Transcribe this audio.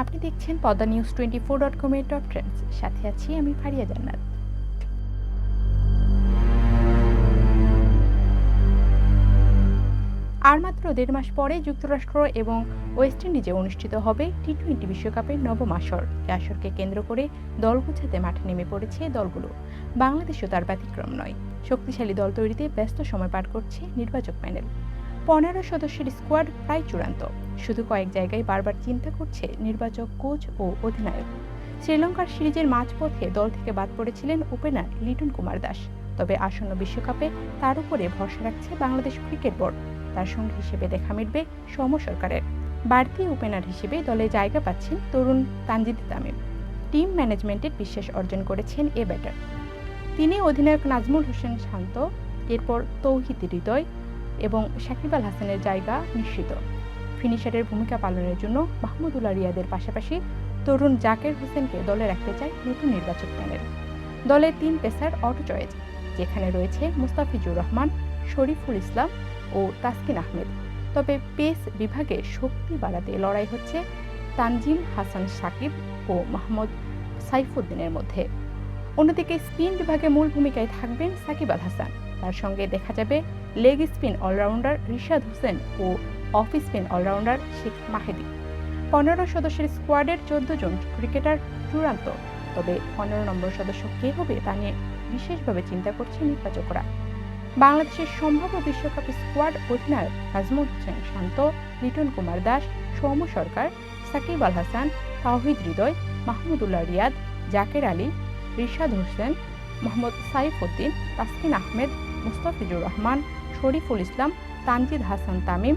আপনি দেখছেন Padma news twenty four dot কমের টপ ট্রেন্ডস সাথে আছি আমি ফারিয়া জান্নাত। আর মাত্র দেড় মাস পরে যুক্তরাষ্ট্র এবং ওয়েস্ট ইন্ডিজে অনুষ্ঠিত হবে টি টোয়েন্টি বিশ্বকাপের নবম আসর। এই আসরকে কেন্দ্র করে দল গুছাতে মাঠে নেমে পড়েছে দলগুলো। বাংলাদেশও তার ব্যতিক্রম নয়। শক্তিশালী দল তৈরিতে ব্যস্ত সময় পার করছে নির্বাচক প্যানেল। পনেরো সদস্যের স্কোয়াড প্রায় চূড়ান্ত। শুধু কয়েক জায়গায় বারবার চিন্তা করছে নির্বাচক, কোচ ও অধিনায়ক। শ্রীলঙ্কার সিরিজের মাঝপথে দল থেকে বাদ পড়েছিলেন ওপেনার লিটন কুমার দাস। তবে আসন্ন বিশ্বকাপে তার উপরে ভরসা রাখছে বাংলাদেশ ক্রিকেট বোর্ড। তার সঙ্গে হিসেবে দেখা মিটবে সম সরকারের। বাড়তি ওপেনার হিসেবে দলে জায়গা পাচ্ছেন তরুণ তানজিদ তামিম। টিম ম্যানেজমেন্টের বিশ্বাস অর্জন করেছেন এ ব্যাটার। তিনি অধিনায়ক নাজমুল হোসেন শান্ত, এরপর তৌহিদ হৃদয় এবং সাকিব আল হাসানের জায়গা নিশ্চিত। ফিনিশারের ভূমিকা পালনের জন্য মাহমুদুল্লাহ রিয়াদের পাশাপাশি তরুণ জাকের হোসেনকে দলে রাখতে চায় নতুন নির্বাচক প্যানেল। দলের তিন পেসার অটো চয়েস যেখানে রয়েছে মুস্তাফিজুর রহমান, শরীফুল ইসলাম ও তাসকিন আহমেদ। তবে পেস বিভাগে শক্তি বাড়াতে লড়াই হচ্ছে তানজিম হাসান সাকিব ও মোহাম্মদ সাইফুদ্দিনের মধ্যে। অন্যদিকে স্পিন বিভাগে মূল ভূমিকায় থাকবেন সাকিব আল হাসান। তার সঙ্গে দেখা যাবে leg spin allrounder Rishad Hossain ও off spin allrounder Sheikh Mahedi. পনেরো সদস্যের স্কোয়াডের চোদ্দ জন ক্রিকেটার চূড়ান্ত। তবে পনেরো নম্বর সদস্য কে হবে তা নিয়ে বিশেষভাবে চিন্তা করছে নির্বাচকরা। বাংলাদেশের সম্ভাব্য বিশ্বকাপ স্কোয়াড অধিনায়ক নাজমুল হোসেন শান্ত, লিটন কুমার দাস সৌম সরকার, সাকিব আল হাসান, তাওহিদ হৃদয়, মাহমুদুল্লাহ রিয়াদ, জাকের আলী, রিশাদ হোসেন, মোহাম্মদ সাইফ উদ্দিন, তাসকিন আহমেদ, মুস্তাফিজুর রহমান, শরীফুল ইসলাম, তানজিদ হাসান তামিম